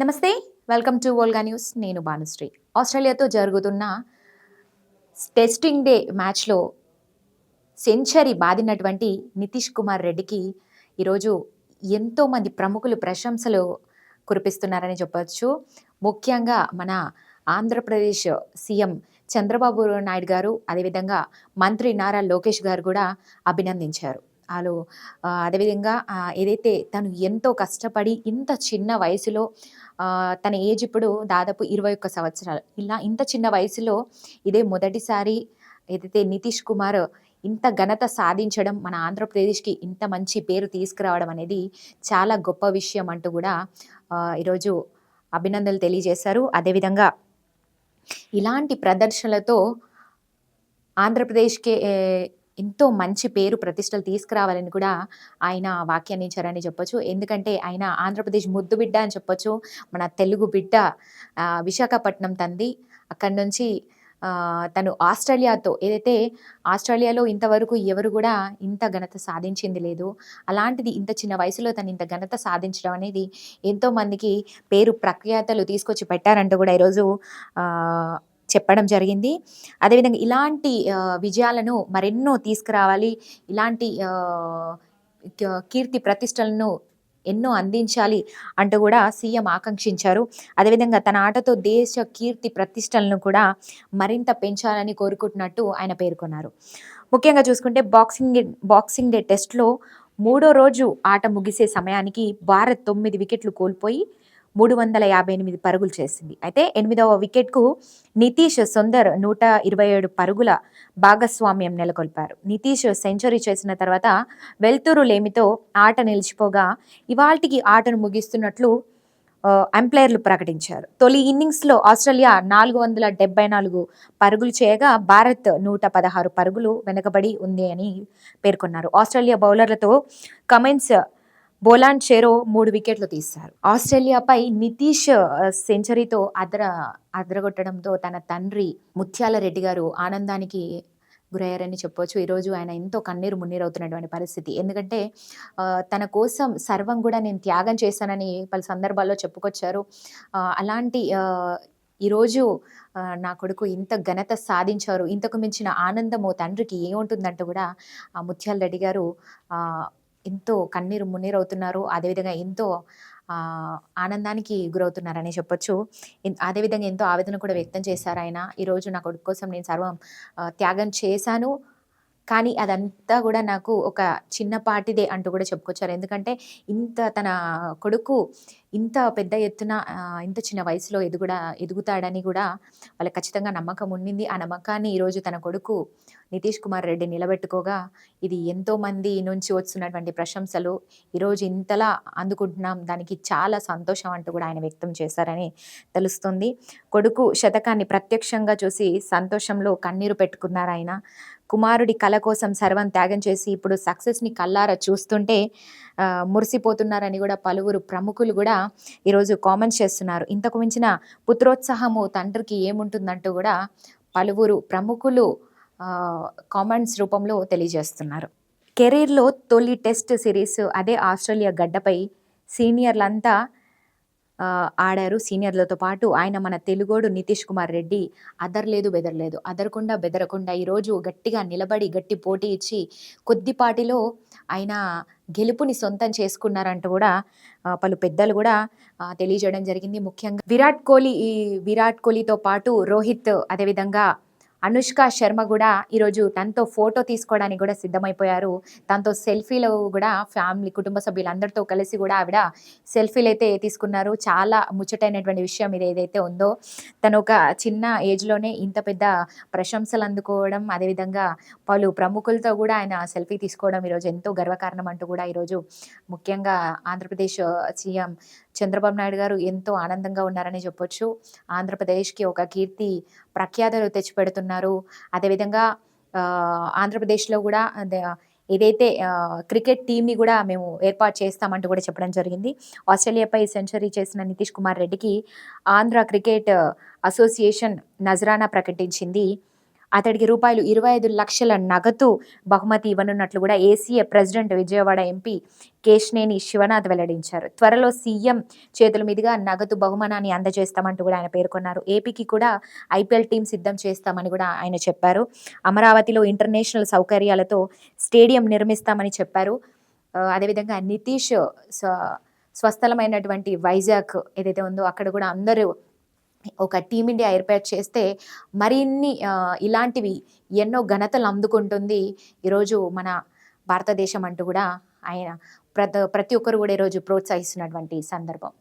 నమస్తే welcome to Volga news. నేను భానుశ్రీ. ఆస్ట్రేలియాతో జరుగుతున్న టెస్టింగ్ డే మ్యాచ్లో సెంచరీ బాదినటువంటి నితీష్ కుమార్ రెడ్డికి ఈరోజు ఎంతోమంది ప్రముఖులు ప్రశంసలు కురిపిస్తున్నారని చెప్పవచ్చు ముఖ్యంగా మన ఆంధ్రప్రదేశ్ సీఎం చంద్రబాబు నాయుడు గారు అదేవిధంగా మంత్రి నారా లోకేష్ గారు కూడా అభినందించారు. వాళ్ళు అదేవిధంగా ఏదైతే తను ఎంతో కష్టపడి ఇంత చిన్న వయసులో తన ఏజ్ ఇప్పుడు దాదాపు ఇరవై ఒక్క సంవత్సరాలు. ఇలా ఇంత చిన్న వయసులో ఇదే మొదటిసారి ఏదైతే నితీష్ కుమార్ ఇంత ఘనత సాధించడం మన ఆంధ్రప్రదేశ్కి ఇంత మంచి పేరు తీసుకురావడం అనేది చాలా గొప్ప విషయం అంటూ కూడా ఈరోజు అభినందనలు తెలియజేశారు. అదేవిధంగా ఇలాంటి ప్రదర్శనలతో ఆంధ్రప్రదేశ్కి ఎంతో మంచి పేరు ప్రతిష్టలు తీసుకురావాలని కూడా ఆయన వ్యాఖ్యానించారని చెప్పొచ్చు. ఎందుకంటే ఆయన ఆంధ్రప్రదేశ్ ముద్దు బిడ్డ అని చెప్పొచ్చు. మన తెలుగు బిడ్డ విశాఖపట్నం తంది అక్కడి నుంచి తను ఆస్ట్రేలియాతో ఏదైతే ఆస్ట్రేలియాలో ఇంతవరకు ఎవరు కూడా ఇంత ఘనత సాధించింది లేదు. అలాంటిది ఇంత చిన్న వయసులో తను ఇంత ఘనత సాధించడం అనేది ఎంతోమందికి పేరు ప్రఖ్యాతలు తీసుకొచ్చి పెట్టారంటూ కూడా ఈరోజు చెప్పడం జరిగింది. అదేవిధంగా ఇలాంటి విజయాలను మరెన్నో తీసుకురావాలి. ఇలాంటి కీర్తి ప్రతిష్టలను ఎన్నో అందించాలి అంటూ కూడా సీఎం ఆకాంక్షించారు. అదేవిధంగా తన ఆటతో దేశ కీర్తి ప్రతిష్టలను కూడా మరింత పెంచాలని కోరుకుంటున్నట్టు ఆయన పేర్కొన్నారు. ముఖ్యంగా చూసుకుంటే బాక్సింగ్ బాక్సింగ్ డే టెస్ట్లో మూడో రోజు ఆట ముగిసే సమయానికి భారత్ తొమ్మిది వికెట్లు కోల్పోయి మూడు వందల యాభై ఎనిమిది పరుగులు చేసింది. అయితే ఎనిమిదవ వికెట్కు నితీష్ సుందర్ నూట ఇరవై ఏడు పరుగుల భాగస్వామ్యం నెలకొల్పారు. నితీష్ సెంచరీ చేసిన తర్వాత వెల్తురు లేమితో ఆట నిలిచిపోగా ఇవాల్టికి ఆటను ముగిస్తున్నట్లు ఆ, అంపైర్లు ప్రకటించారు. తొలి ఇన్నింగ్స్లో ఆస్ట్రేలియా నాలుగు వందల డెబ్బై నాలుగు పరుగులు చేయగా భారత్ నూట పదహారు పరుగులు వెనుకబడి ఉంది అని పేర్కొన్నారు. ఆస్ట్రేలియా బౌలర్లతో కమెంట్స్ బోలాన్ చెరో మూడు వికెట్లు తీశారు. ఆస్ట్రేలియాపై నితీష్ సెంచరీతో అదర అదరగొట్టడంతో తన తండ్రి ముత్యాల రెడ్డి గారు ఆనందానికి గురయ్యారని చెప్పొచ్చు. ఈరోజు ఆయన ఎంతో కన్నీరు మున్నీరవుతున్నటువంటి పరిస్థితి. ఎందుకంటే తన కోసం సర్వం కూడా నేను త్యాగం చేశానని పలు సందర్భాల్లో చెప్పుకొచ్చారు. అలాంటి ఈరోజు నా కొడుకు ఇంత ఘనత సాధించారు. ఇంతకు మించిన ఆనందము తండ్రికి ఏముంటుందంటూ కూడా ఆ ముత్యాల రెడ్డి గారు ఎంతో కన్నీరు మున్నీరవుతున్నారు. అదేవిధంగా ఎంతో ఆనందానికి గురవుతున్నారని చెప్పొచ్చు. అదేవిధంగా ఎంతో ఆవేదన కూడా వ్యక్తం చేశారు ఆయన. ఈరోజు నా కొడుకు కోసం నేను సర్వం త్యాగం చేశాను. కానీ అదంతా కూడా నాకు ఒక చిన్నపాటిదే అంటూ కూడా చెప్పుకొచ్చారు. ఎందుకంటే ఇంత తన కొడుకు ఇంత పెద్ద ఎత్తున ఇంత చిన్న వయసులో ఎదుగుడా ఎదుగుతాడని కూడా వాళ్ళకి ఖచ్చితంగా నమ్మకం ఉండింది. ఆ నమ్మకాన్ని ఈరోజు తన కొడుకు నితీష్ కుమార్ రెడ్డి నిలబెట్టుకోగా ఇది ఎంతోమంది నుంచి వస్తున్నటువంటి ప్రశంసలు. ఈరోజు ఇంతలా అందుకుంటున్నాం దానికి చాలా సంతోషం అంటూ కూడా ఆయన వ్యక్తం చేశారని తెలుస్తుంది. కొడుకు శతకాన్ని ప్రత్యక్షంగా చూసి సంతోషంలో కన్నీరు పెట్టుకున్నారు ఆయన. కుమారుడి కళ కోసం సర్వం త్యాగం చేసి ఇప్పుడు సక్సెస్ని కల్లారా చూస్తుంటే మురిసిపోతున్నారని కూడా పలువురు ప్రముఖులు కూడా ఈరోజు కామెంట్స్ చేస్తున్నారు. ఇంతకు మించిన పుత్రోత్సాహము తండ్రికి ఏముంటుందంటూ కూడా పలువురు ప్రముఖులు కామెంట్స్ రూపంలో తెలియజేస్తున్నారు. కెరీర్లో తొలి టెస్ట్ సిరీస్ అదే ఆస్ట్రేలియా గడ్డపై సీనియర్లంతా ఆడారు. సీనియర్లతో పాటు ఆయన మన తెలుగోడు నితీష్ కుమార్ రెడ్డి అదర్లేదు బెదరలేదు. అదరకుండా బెదరకుండా ఈరోజు గట్టిగా నిలబడి గట్టి పోటీ ఇచ్చి కొద్దిపాటిలో ఆయన గెలుపుని సొంతం చేసుకున్నారంటూ కూడా పలు పెద్దలు కూడా తెలియజేయడం జరిగింది. ముఖ్యంగా విరాట్ కోహ్లీ ఈ విరాట్ కోహ్లీతో పాటు రోహిత్ అదేవిధంగా అనుష్క శర్మ కూడా ఈరోజు తనతో ఫోటో తీసుకోవడానికి కూడా సిద్ధమైపోయారు. తనతో సెల్ఫీలు కూడా ఫ్యామిలీ కుటుంబ సభ్యులందరితో కలిసి కూడా ఆవిడ సెల్ఫీలు అయితే తీసుకున్నారు. చాలా ముచ్చటైనటువంటి విషయం ఇది ఏదైతే ఉందో. తను ఒక చిన్న ఏజ్లోనే ఇంత పెద్ద ప్రశంసలు అందుకోవడం అదేవిధంగా పలు ప్రముఖులతో కూడా ఆయన సెల్ఫీ తీసుకోవడం ఈరోజు ఎంతో గర్వకారణం అంటూ కూడా ఈరోజు ముఖ్యంగా ఆంధ్రప్రదేశ్ సీఎం చంద్రబాబు నాయుడు గారు ఎంతో ఆనందంగా ఉన్నారని చెప్పొచ్చు. ఆంధ్రప్రదేశ్కి ఒక కీర్తి ప్రఖ్యాతలు తెచ్చిపెడుతున్నారు. అదేవిధంగా ఆంధ్రప్రదేశ్లో కూడా ఏదైతే క్రికెట్ టీంని కూడా మేము ఏర్పాటు చేస్తామంటూ కూడా చెప్పడం జరిగింది. ఆస్ట్రేలియాపై సెంచరీ చేసిన నితీష్ కుమార్ రెడ్డికి ఆంధ్ర క్రికెట్ అసోసియేషన్ నజరానా ప్రకటించింది. అతడికి రూపాయలు ఇరవై ఐదు లక్షల నగదు బహుమతి ఇవ్వనున్నట్లు కూడా ACA president Vijayawada MP Kesineni Sivanath వెల్లడించారు. త్వరలో సీఎం చేతుల మీదుగా నగదు బహుమానాన్ని అందజేస్తామంటూ కూడా ఆయన పేర్కొన్నారు. ఏపీకి కూడా ఐపీఎల్ టీం సిద్ధం చేస్తామని కూడా ఆయన చెప్పారు. అమరావతిలో ఇంటర్నేషనల్ సౌకర్యాలతో స్టేడియం నిర్మిస్తామని చెప్పారు. అదేవిధంగా నితీష్ స్వస్థలమైనటువంటి వైజాగ్ ఏదైతే ఉందో అక్కడ కూడా అందరూ ఒక టీమిండియా ఏర్పాటు చేస్తే మరిన్ని ఇలాంటివి ఎన్నో ఘనతలు అందుకుంటుంది. ఈరోజు మన భారతదేశం అంటూ కూడా ఆయన ప్రతి ప్రతి ఒక్కరు కూడా ఈరోజు ప్రోత్సహిస్తున్నటువంటి సందర్భం.